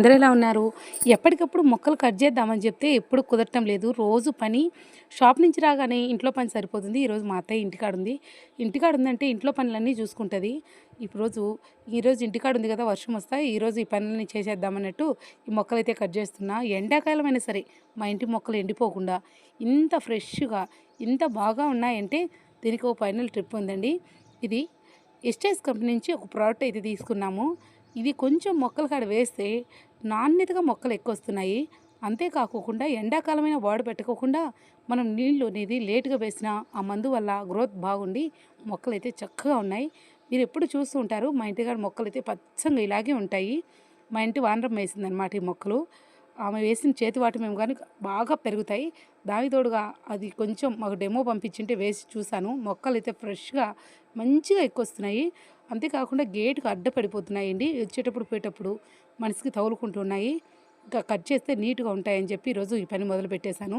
అందరూ ఎలా ఉన్నారు? ఎప్పటికప్పుడు మొక్కలు కట్ చేద్దామని చెప్తే ఎప్పుడు కుదరటం లేదు. రోజు పని షాప్ నుంచి రాగానే ఇంట్లో పని సరిపోతుంది. ఈరోజు మా అత్తయ్య ఇంటికాడ ఉంది ఇంటికాడ ఉందంటే ఇంట్లో పనులన్నీ చూసుకుంటుంది. ఈరోజు ఈరోజు ఇంటికాడ ఉంది కదా వర్షం వస్తాయి ఈరోజు ఈ పనులన్నీ చేసేద్దామన్నట్టు ఈ మొక్కలు అయితే కట్ చేస్తున్నా. అయినా సరే మా ఇంటి మొక్కలు ఎండిపోకుండా ఇంత ఫ్రెష్గా ఇంత బాగా ఉన్నాయంటే దీనికి ఒక ఫైనల్ ట్రిప్ ఉందండి. ఇది ఎస్టేస్ కంపెనీ నుంచి ఒక ప్రోడక్ట్ అయితే తీసుకున్నాము. ఇది కొంచెం మొక్కల కాడ వేస్తే నాణ్యతగా మొక్కలు ఎక్కువ వస్తున్నాయి అంతేకాకుండా ఎండాకాలమైన వాడు పెట్టుకోకుండా మనం నీళ్ళు అనేది లేటుగా వేసిన ఆ మందు వల్ల గ్రోత్ బాగుండి మొక్కలు అయితే చక్కగా ఉన్నాయి. మీరు ఎప్పుడు చూస్తూ ఉంటారు మా ఇంటికాడ మొక్కలు అయితే పచ్చంగా ఇలాగే ఉంటాయి. మా ఇంటి వానరం వేసిందనమాట ఈ మొక్కలు. ఆమె వేసిన చేతి వాటి మేము కానీ బాగా పెరుగుతాయి. దాని తోడుగా అది కొంచెం మాకు డెమో పంపించింటే వేసి చూశాను. మొక్కలు అయితే ఫ్రెష్గా మంచిగా ఎక్కువ వస్తున్నాయి అంతేకాకుండా గేటుకు అడ్డపడిపోతున్నాయండి. వచ్చేటప్పుడు పోయేటప్పుడు మనసుకి తగులుకుంటున్నాయి. ఇంకా కట్ చేస్తే నీట్గా ఉంటాయని చెప్పి ఈరోజు ఈ పని మొదలు పెట్టేశాను.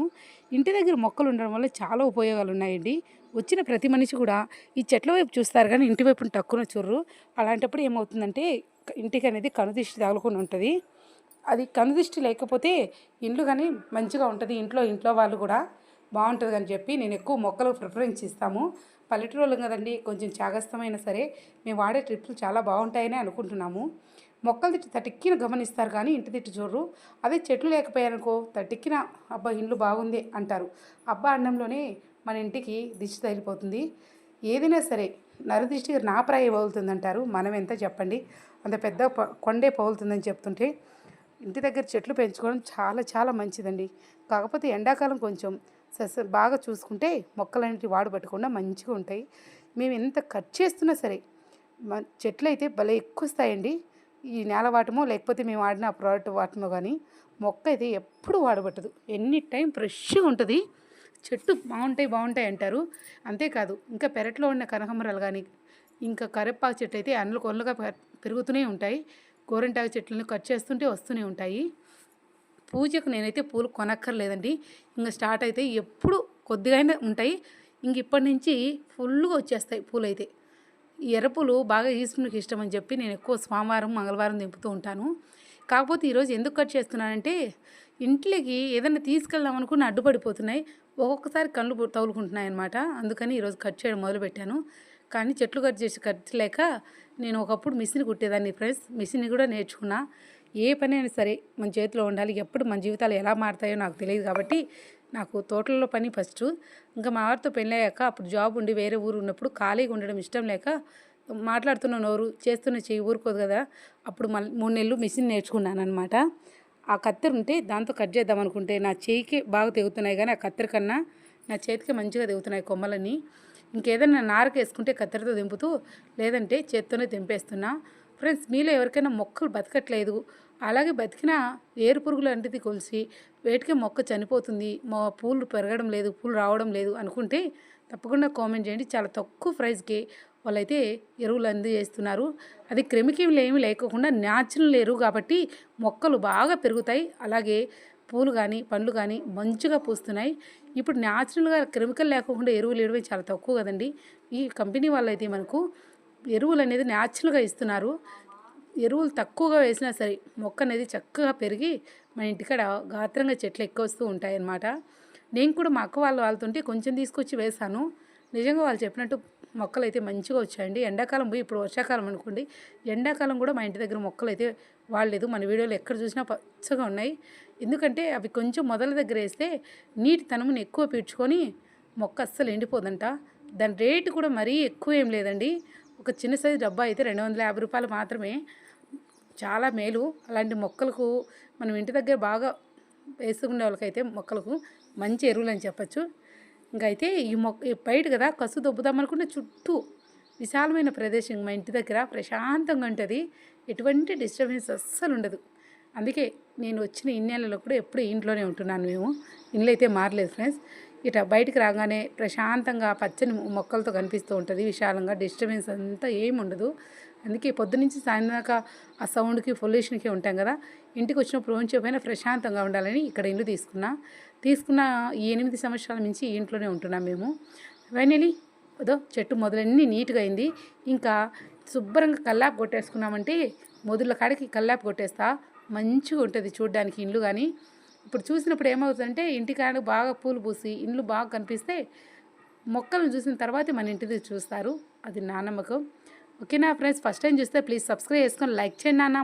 ఇంటి దగ్గర మొక్కలు ఉండడం వల్ల చాలా ఉపయోగాలు ఉన్నాయండి వచ్చిన ప్రతి మనిషి కూడా ఈ చెట్ల వైపు చూస్తారు కానీ ఇంటి వైపున తక్కువ చూర్రు అలాంటప్పుడు ఏమవుతుందంటే ఇంటికి అనేది కనుదిష్టి తగులుకొని ఉంటుంది. అది కనుదిష్టి లేకపోతే ఇండ్లు కానీ మంచిగా ఉంటుంది. ఇంట్లో ఇంట్లో వాళ్ళు కూడా. బాగుంటుంది అని చెప్పి నేను ఎక్కువ మొక్కలు ప్రిఫరెన్స్ ఇస్తాము. పల్లెటూరులో కదండి కొంచెం చాగస్తమైన సరే మేము వాడే ట్రిప్లు చాలా బాగుంటాయని అనుకుంటున్నాము. మొక్కలు తిట్టి తటిక్కిన గమనిస్తారు కానీ ఇంటి తిట్టి చూడరు. అదే చెట్లు లేకపోయారనుకో తటిక్కిన అబ్బా ఇండ్లు బాగుంది అంటారు. అబ్బా అన్నంలోనే మన ఇంటికి దిష్టి తగిలిపోతుంది. ఏదైనా సరే నరదిష్టి నా ప్రాయ పగులుతుంది అంటారు మనం ఎంత చెప్పండి? అంత పెద్ద ప- కొండే పగులుతుందని చెప్తుంటే ఇంటి దగ్గర చెట్లు పెంచుకోవడం చాలా చాలా మంచిదండి. కాకపోతే ఎండాకాలం కొంచెం సస్య బాగా చూసుకుంటే మొక్కలన్నిటి వాడు పెట్టకుండా మంచిగా ఉంటాయి. మేము ఎంత కట్ చేస్తున్నా సరే మ చెట్లు అయితే భలే ఎక్కువ వస్తాయండి ఈ నేల వాటమో లేకపోతే మేము వాడిన ఆ ప్రోడక్ట్ వాటమో కానీ మొక్క అయితే ఎప్పుడు వాడబట్టదు ఎనీ టైం ఫ్రెష్గా ఉంటుంది. చెట్టు బాగుంటాయి బాగుంటాయి అంటారు. అంతేకాదు ఇంకా పెరట్లో ఉన్న కనకమరాలు కానీ ఇంకా కరివేపాకు చెట్టు అయితే అందులో కొనలుగా పెరుగుతూనే ఉంటాయి. గోరింటాకు చెట్లను కట్ చేస్తుంటే వస్తూనే ఉంటాయి. పూజకు నేనైతే పూలు కొనక్కర్లేదండి. ఇంకా స్టార్ట్ అయితే ఎప్పుడు కొద్దిగానే ఉంటాయి. ఇంక ఇప్పటి నుంచి ఫుల్గా వచ్చేస్తాయి పూలు అయితే ఎర్రపూలు బాగా ఈశ్వరునికి ఇష్టం అని చెప్పి నేను ఎక్కువ సోమవారం మంగళవారం దింపుతూ ఉంటాను. కాకపోతే ఈరోజు ఎందుకు కట్ చేస్తున్నానంటే ఇంట్లోకి ఏదైనా తీసుకెళ్దాం అనుకుని అడ్డుపడిపోతున్నాయి. ఒక్కొక్కసారి కళ్ళు తగులుకుంటున్నాయి అనమాట అందుకని ఈరోజు కట్ చేయడం మొదలుపెట్టాను. కానీ చెట్లు కట్ చేసి కట్ లేక నేను ఒకప్పుడు మిషన్ కుట్టేదాన్ని ఫ్రెండ్స్. మిషన్ కూడా నేర్చుకున్నా. ఏ పని అయినా సరే మన చేతిలో ఉండాలి. ఎప్పుడు మన జీవితాలు ఎలా మారుతాయో నాకు తెలియదు కాబట్టి నాకు తోటల్లో పని ఫస్ట్ ఇంకా మా వారితో పెళ్ళయ్యాక అప్పుడు జాబ్ ఉండి వేరే ఊరు ఉన్నప్పుడు ఖాళీగా ఉండడం ఇష్టం లేక మాట్లాడుతున్న నోరు చేస్తున్న చెయ్యి ఊరుకోదు కదా. అప్పుడు మళ్ళీ మూడు నెలలు మిషన్ నేర్చుకున్నాను అనమాట ఆ కత్తెర ఉంటే దాంతో కట్ చేద్దాం అనుకుంటే నా చేయికి బాగా తెగుతున్నాయి కానీ ఆ కత్తెర కన్నా నా చేతికి మంచిగా తెగుతున్నాయి కొమ్మలని ఇంకేదైనా నారకేసుకుంటే కత్తెరతో దింపుతూ లేదంటే చేత్తోనే తెంపేస్తున్నా. ఫ్రెండ్స్ మీలో ఎవరికైనా మొక్కలు బతకట్లేదు. అలాగే బతికిన ఏరు పురుగులు అంటిది కొలిసి వేటికే మొక్క చనిపోతుంది మా పూలు పెరగడం లేదు పూలు రావడం లేదు అనుకుంటే తప్పకుండా కామెంట్ చేయండి. చాలా తక్కువ ప్రైస్కి వాళ్ళైతే ఎరువులు అందజేస్తున్నారు అది క్రిమికీములు ఏమీ లేకోకుండా న్యాచురల్ ఎరువు కాబట్టి మొక్కలు బాగా పెరుగుతాయి. అలాగే పూలు కానీ పండ్లు కానీ మంచిగా పూస్తున్నాయి. ఇప్పుడు న్యాచురల్గా కెమికల్ లేకుండా ఎరువులు వేయడమే చాలా తక్కువ కదండి. ఈ కంపెనీ వాళ్ళైతే మనకు ఎరువులు అనేది న్యాచురల్గా ఇస్తున్నారు. ఎరువులు తక్కువగా వేసినా సరే మొక్క అనేది చక్కగా పెరిగి మన ఇంటికాడ గాత్రంగా చెట్లు ఎక్కువ వస్తూ ఉంటాయి నేను కూడా మా అక్క వాళ్ళు వాళ్ళతుంటే కొంచెం తీసుకొచ్చి వేశాను. నిజంగా వాళ్ళు చెప్పినట్టు మొక్కలు అయితే మంచిగా వచ్చాయండి. ఎండాకాలం పోయి ఇప్పుడు వర్షాకాలం అనుకోండి ఎండాకాలం కూడా మా ఇంటి దగ్గర మొక్కలు అయితే వాడలేదు. మన వీడియోలో ఎక్కడ చూసినా పచ్చగా ఉన్నాయి. ఎందుకంటే అవి కొంచెం మొదల దగ్గర వేస్తే నీటి తనముని ఎక్కువ పీడ్చుకొని మొక్క అస్సలు ఎండిపోదంట. దాని రేటు కూడా మరీ ఎక్కువ ఏం లేదండి. ఒక చిన్న సైజు డబ్బా అయితే రెండు వందల యాభై రూపాయలు మాత్రమే. చాలా మేలు. అలాంటి మొక్కలకు మనం ఇంటి దగ్గర బాగా వేసుకునే వాళ్ళకైతే మొక్కలకు మంచి ఎరువులు అని చెప్పచ్చు. ఇంకా అయితే ఈ మొక్క బయట కదా కసు దొబ్బుదాం అనుకుంటే చుట్టూ విశాలమైన ప్రదేశం మా ఇంటి దగ్గర ప్రశాంతంగా ఉంటుంది. ఎటువంటి డిస్టర్బెన్స్ అస్సలు ఉండదు. అందుకే నేను వచ్చిన ఇన్నేళ్ళలో కూడా ఎప్పుడు ఇంట్లోనే ఉంటున్నాను మేము. ఇల్లు అయితే మారలేదు ఫ్రెండ్స్. ఇట బయటికి రాగానే ప్రశాంతంగా పచ్చని మొక్కలతో కనిపిస్తూ ఉంటుంది. విశాలంగా డిస్టర్బెన్స్ అంతా ఏమి ఉండదు. అందుకే పొద్దునుంచి సాయంత్రం ఆ సౌండ్కి పొల్యూషన్కి ఉంటాం కదా. ఇంటికి వచ్చినప్పుడు ఉంచిపోయినా ప్రశాంతంగా ఉండాలని ఇక్కడ ఇల్లు తీసుకున్నా. తీసుకున్న ఎనిమిది సంవత్సరాల నుంచి ఇంట్లోనే ఉంటున్నాం మేము. వెనలి అదో చెట్టు మొదలన్నీ నీట్గా అయింది. ఇంకా శుభ్రంగా కల్లాపు కొట్టేసుకున్నామంటే మొదల కాడికి కల్లాపు కొట్టేస్తా మంచిగా ఉంటుంది చూడడానికి ఇల్లు కానీ ఇప్పుడు చూసినప్పుడు ఏమవుతుందంటే ఇంటికాడ బాగా పూలు పూసి ఇండ్లు బాగా కనిపిస్తే మొక్కలను చూసిన తర్వాతే మన ఇంటిది చూస్తారు. అది నా నమ్మకం. ఓకేనా ఫ్రెండ్స్? ఫస్ట్ టైం చూస్తే ప్లీజ్ సబ్స్క్రైబ్ చేసుకొని లైక్ చేయండి నాన్న.